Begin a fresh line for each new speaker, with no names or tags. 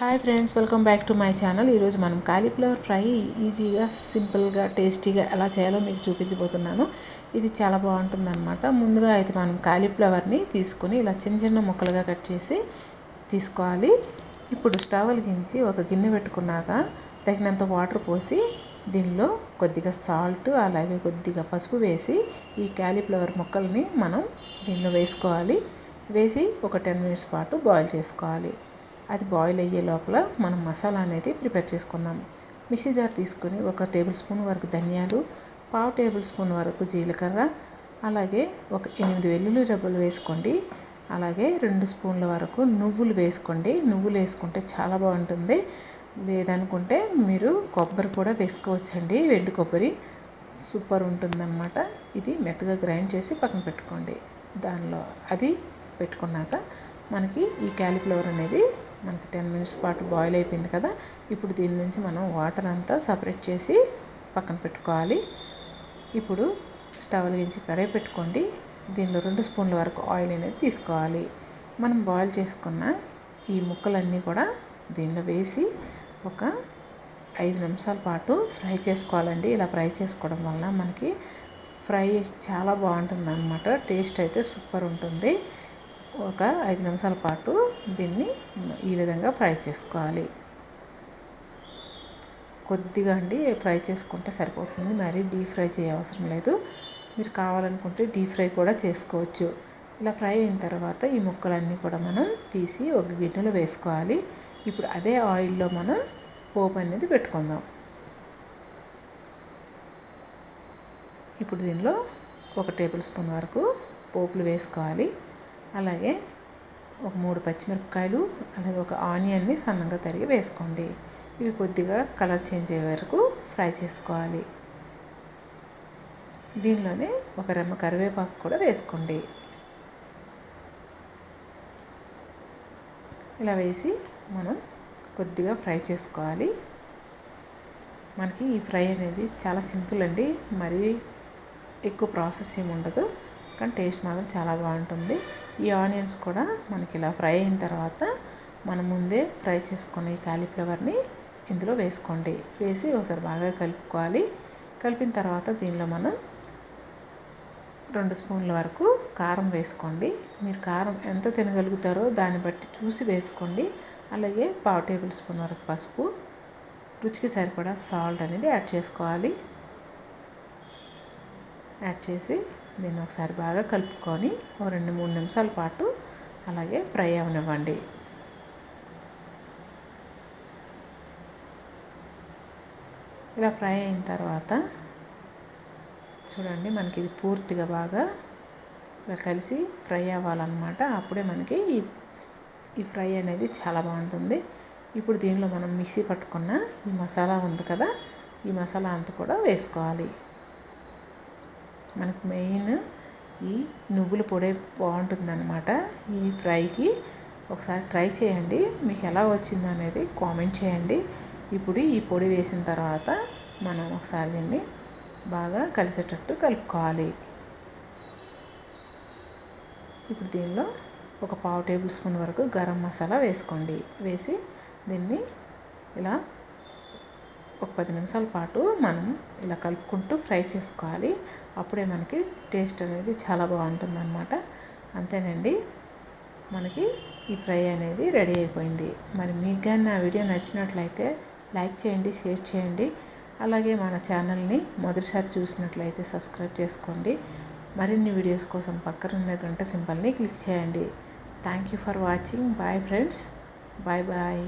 Hi friends welcome back to my channel ఈరోజు మనం cauliflower fry ఈజీగా సింపుల్గా టేస్టీగా ఎలా చేయాలో మీకు చూపించబోతున్నాను. ఇది చాలా బాగుంటుంది అనమాట ముందుగా అయితే మనం కాలీఫ్లవర్ని తీసుకుని ఇలా చిన్న చిన్న ముక్కలుగా కట్ చేసి తీసుకోవాలి. ఇప్పుడు స్టవ్ వెలిగించి ఒక గిన్నె పెట్టుకున్నాక తగినంత వాటర్ పోసి దీనిలో కొద్దిగా సాల్ట్ అలాగే కొద్దిగా పసుపు వేసి ఈ కాలీఫ్లవర్ ముక్కల్ని మనం దీనిలో వేసుకోవాలి. వేసి ఒక టెన్ మినిట్స్ పాటు బాయిల్ చేసుకోవాలి. అది బాయిల్ అయ్యే లోపల మనం మసాలా అనేది ప్రిపేర్ చేసుకుందాం. మిక్సీ జార్ తీసుకొని ఒక టేబుల్ స్పూన్ వరకు ధనియాలు పావు టేబుల్ స్పూన్ వరకు జీలకర్ర అలాగే ఒక ఎనిమిది వెల్లుల్లి రబ్బలు వేసుకోండి. అలాగే రెండు స్పూన్ల వరకు నువ్వులు వేసుకోండి. నువ్వులు వేసుకుంటే చాలా బాగుంటుంది. లేదనుకుంటే మీరు కొబ్బరి కూడా వేసుకోవచ్చండి. వెండి కొబ్బరి సూపర్ ఉంటుందన్నమాట. ఇది మెత్తగా గ్రైండ్ చేసి పక్కన పెట్టుకోండి. దానిలో అది పెట్టుకున్నాక మనకి ఈ క్యాలిఫ్లవర్ అనేది మనకి టెన్ మినిట్స్ పాటు బాయిల్ అయిపోయింది కదా ఇప్పుడు దీని నుంచి మనం వాటర్ అంతా సపరేట్ చేసి పక్కన పెట్టుకోవాలి. ఇప్పుడు స్టవ్ వెలిగించి కడాయి పెట్టుకోండి. దీనిలో రెండు స్పూన్ల వరకు ఆయిల్ అనేది తీసుకోవాలి. మనం బాయిల్ చేసుకున్న ఈ ముక్కలన్నీ కూడా దీనిలో వేసి ఒక ఐదు నిమిషాల పాటు ఫ్రై చేసుకోవాలండి. ఇలా ఫ్రై చేసుకోవడం వల్ల మనకి ఫ్రై చాలా బాగుంటుంది అనమాట టేస్ట్ అయితే సూపర్ ఉంటుంది. ఒక ఐదు నిమిషాల పాటు దీన్ని ఈ విధంగా ఫ్రై చేసుకోవాలి. కొద్దిగా అండి ఫ్రై చేసుకుంటే సరిపోతుంది. మరీ డీప్ ఫ్రై చేయవసరం లేదు. మీరు కావాలనుకుంటే డీప్ ఫ్రై కూడా చేసుకోవచ్చు. ఇలా ఫ్రై అయిన తర్వాత ఈ ముక్కలన్నీ కూడా మనం తీసి ఒక గిన్నెలో వేసుకోవాలి. ఇప్పుడు అదే ఆయిల్లో మనం పోపు అనేది పెట్టుకుందాం. ఇప్పుడు దీనిలో ఒక టేబుల్ స్పూన్ వరకు పోపులు వేసుకోవాలి. అలాగే ఒక మూడు పచ్చిమిరపకాయలు అలాగే ఒక ఆనియన్ని సన్నగా తరిగి వేసుకోండి. ఇవి కొద్దిగా కలర్ చేంజ్ అయ్యే వరకు ఫ్రై చేసుకోవాలి. దీనిలోనే ఒక రెమ్మ కరివేపాకు కూడా వేసుకోండి. ఇలా వేసి మనం కొద్దిగా ఫ్రై చేసుకోవాలి. మనకి ఈ ఫ్రై అనేది చాలా సింపుల్ అండి. మరీ ఎక్కువ ప్రాసెస్ ఏమి ఉండదు. కానీ టేస్ట్ మాత్రం చాలా బాగుంటుంది. ఈ ఆనియన్స్ కూడా మనకి ఇలా ఫ్రై అయిన తర్వాత మనం ముందే ఫ్రై చేసుకున్న ఈ కాలీఫ్లవర్ని ఇందులో వేసుకోండి. వేసి ఒకసారి బాగా కలుపుకోవాలి. కలిపిన తర్వాత దీనిలో మనం రెండు స్పూన్ల వరకు కారం వేసుకోండి. మీరు కారం ఎంత తినగలుగుతారో దాన్ని బట్టి చూసి వేసుకోండి. అలాగే పావు టేబుల్ స్పూన్ వరకు పసుపు రుచికి సరిపడా సాల్ట్ అనేది యాడ్ చేసుకోవాలి. యాడ్ చేసి దీన్ని ఒకసారి బాగా కలుపుకొని ఓ రెండు మూడు నిమిషాల పాటు అలాగే ఫ్రై అవనివ్వండి. ఇలా ఫ్రై అయిన తర్వాత చూడండి మనకి ఇది పూర్తిగా బాగా ఇలా కలిసి ఫ్రై అవ్వాలన్నమాట. అప్పుడే మనకి ఈ ఈ ఫ్రై అనేది చాలా బాగుంటుంది. ఇప్పుడు దీనిలో మనం మిక్సీ పట్టుకున్న ఈ మసాలా ఉంది కదా ఈ మసాలా అంతా కూడా వేసుకోవాలి. మనకు మెయిన్ ఈ నువ్వుల పొడి బాగుంటుందన్నమాట. ఈ ఫ్రైకి ఒకసారి ట్రై చేయండి. మీకు ఎలా వచ్చిందో అనేది కామెంట్ చేయండి. ఇప్పుడు ఈ పొడి వేసిన తర్వాత మనం ఒకసారి దీన్ని బాగా కలిసేటట్టు కలుపుకోవాలి. ఇప్పుడు దీనిలో ఒక పావు టేబుల్ స్పూన్ వరకు గరం మసాలా వేసుకోండి. వేసి దీన్ని ఇలా ఒక పది నిమిషాల పాటు మనం ఇలా కలుపుకుంటూ ఫ్రై చేసుకోవాలి. అప్పుడే మనకి టేస్ట్ అనేది చాలా బాగుంటుంది అనమాట అంతేనండి. మనకి ఈ ఫ్రై అనేది రెడీ అయిపోయింది. మరి మీకు కానీ నా వీడియో నచ్చినట్లయితే లైక్ చేయండి షేర్ చేయండి. అలాగే మన ఛానల్ని మొదటిసారి చూసినట్లయితే సబ్స్క్రైబ్ చేసుకోండి. మరిన్ని వీడియోస్ కోసం పక్కన ఉన్న గంట సింబల్ని క్లిక్ చేయండి. Thank you for watching. Bye friends. Bye bye.